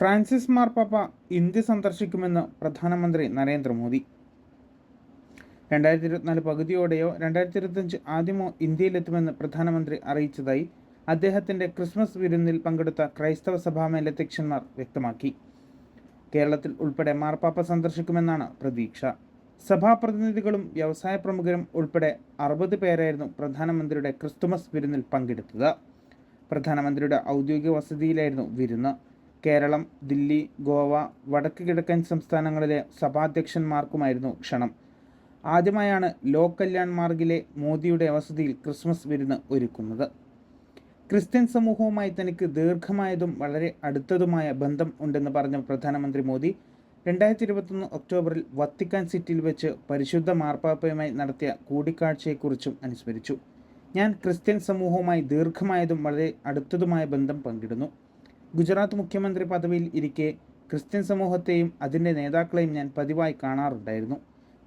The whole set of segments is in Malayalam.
ഫ്രാൻസിസ് മാർപ്പാപ്പ ഇന്ത്യ സന്ദർശിക്കുമെന്ന് പ്രധാനമന്ത്രി നരേന്ദ്രമോദി. രണ്ടായിരത്തി ഇരുപത്തിനാല് പകുതിയോടെയോ രണ്ടായിരത്തി ഇരുപത്തഞ്ച് ആദ്യമോ ഇന്ത്യയിലെത്തുമെന്ന് പ്രധാനമന്ത്രി അറിയിച്ചതായി അദ്ദേഹത്തിന്റെ ക്രിസ്മസ് വിരുന്നിൽ പങ്കെടുത്ത ക്രൈസ്തവ സഭാ മേലധ്യക്ഷന്മാർ വ്യക്തമാക്കി. കേരളത്തിൽ ഉൾപ്പെടെ മാർപ്പാപ്പ സന്ദർശിക്കുമെന്നാണ് പ്രതീക്ഷ. സഭാപ്രതിനിധികളും വ്യവസായ പ്രമുഖരും ഉൾപ്പെടെ അറുപത് പേരായിരുന്നു പ്രധാനമന്ത്രിയുടെ ക്രിസ്തുമസ് വിരുന്നിൽ പങ്കെടുത്തത്. പ്രധാനമന്ത്രിയുടെ ഔദ്യോഗിക വസതിയിലായിരുന്നു വിരുന്ന്. കേരളം ദില്ലി ഗോവ വടക്ക് കിഴക്കൻ സംസ്ഥാനങ്ങളിലെ സഭാധ്യക്ഷന്മാർക്കുമായിരുന്നു ക്ഷണം. ആദ്യമായാണ് ലോക് കല്യാൺ മാർഗിലെ മോദിയുടെ വസതിയിൽ ക്രിസ്മസ് വിരുന്ന് ഒരുക്കുന്നത്. ക്രിസ്ത്യൻ സമൂഹവുമായി തനിക്ക് ദീർഘമായതും വളരെ അടുത്തതുമായ ബന്ധം ഉണ്ടെന്ന് പറഞ്ഞ പ്രധാനമന്ത്രി മോദി രണ്ടായിരത്തി ഇരുപത്തൊന്ന് ഒക്ടോബറിൽ വത്തിക്കാൻ സിറ്റിയിൽ വെച്ച് പരിശുദ്ധ മാർപ്പാപ്പയുമായി നടത്തിയ കൂടിക്കാഴ്ചയെക്കുറിച്ചും അനുസ്മരിച്ചു. ഞാൻ ക്രിസ്ത്യൻ സമൂഹവുമായി ദീർഘമായതും വളരെ അടുത്തതുമായ ബന്ധം പങ്കിടുന്നു. ഗുജറാത്ത് മുഖ്യമന്ത്രി പദവിയിൽ ഇരിക്കെ ക്രിസ്ത്യൻ സമൂഹത്തെയും അതിന്റെ നേതാക്കളെയും ഞാൻ പതിവായി കാണാറുണ്ടായിരുന്നു.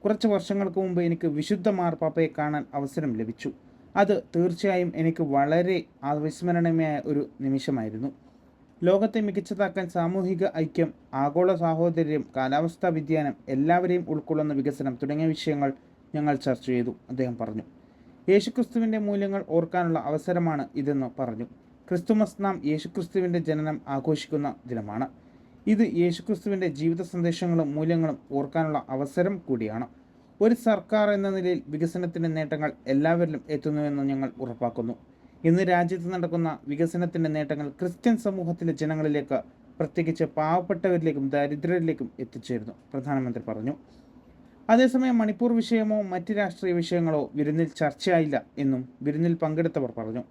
കുറച്ച് വർഷങ്ങൾക്ക് മുമ്പ് എനിക്ക് വിശുദ്ധ മാർപ്പാപ്പയെ കാണാൻ അവസരം ലഭിച്ചു. അത് തീർച്ചയായും എനിക്ക് വളരെ അവിസ്മരണീയമായ ഒരു നിമിഷമായിരുന്നു. ലോകത്തെ മികച്ചതാക്കാൻ സാമൂഹിക ഐക്യം ആഗോള സാഹോദര്യം കാലാവസ്ഥാ വ്യതിയാനം എല്ലാവരെയും ഉൾക്കൊള്ളുന്ന വികസനം തുടങ്ങിയ വിഷയങ്ങൾ ഞങ്ങൾ ചർച്ച ചെയ്തു അദ്ദേഹം പറഞ്ഞു. യേശുക്രിസ്തുവിന്റെ മൂല്യങ്ങൾ ഓർക്കാനുള്ള അവസരമാണ് ഇതെന്ന് പറഞ്ഞു. ക്രിസ്തുമസ് നാം യേശുക്രിസ്തുവിന്റെ ജനനം ആഘോഷിക്കുന്ന ദിനമാണ്. ഇത് യേശുക്രിസ്തുവിന്റെ ജീവിത സന്ദേശങ്ങളും മൂല്യങ്ങളും ഓർക്കാനുള്ള അവസരം കൂടിയാണ്. ഒരു സർക്കാർ എന്ന നിലയിൽ വികസനത്തിന്റെ നേട്ടങ്ങൾ എല്ലാവരിലും എത്തുന്നുവെന്ന് ഞങ്ങൾ ഉറപ്പാക്കുന്നു. ഇന്ന് രാജ്യത്ത് നടക്കുന്ന വികസനത്തിന്റെ നേട്ടങ്ങൾ ക്രിസ്ത്യൻ സമൂഹത്തിലെ ജനങ്ങളിലേക്ക് പ്രത്യേകിച്ച് പാവപ്പെട്ടവരിലേക്കും ദരിദ്രരിലേക്കും എത്തിച്ചേരുന്നു പ്രധാനമന്ത്രി പറഞ്ഞു. അതേസമയം മണിപ്പൂർ വിഷയമോ മറ്റ് രാഷ്ട്രീയ വിഷയങ്ങളോ വിരുന്നിൽ ചർച്ചയായില്ല എന്നും വിരുന്നിൽ പങ്കെടുത്തവർ പറഞ്ഞു.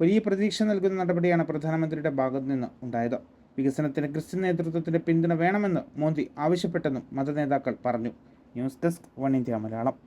വലിയ പ്രതീക്ഷ നൽകുന്ന നടപടിയാണ് പ്രധാനമന്ത്രിയുടെ ഭാഗത്തു നിന്ന് ഉണ്ടായത്. വികസനത്തിന് ക്രിസ്ത്യൻ നേതൃത്വത്തിന്റെ പിന്തുണ വേണമെന്ന് മോദി ആവശ്യപ്പെട്ടെന്നും മതനേതാക്കൾ പറഞ്ഞു. News desk one India Malayalam.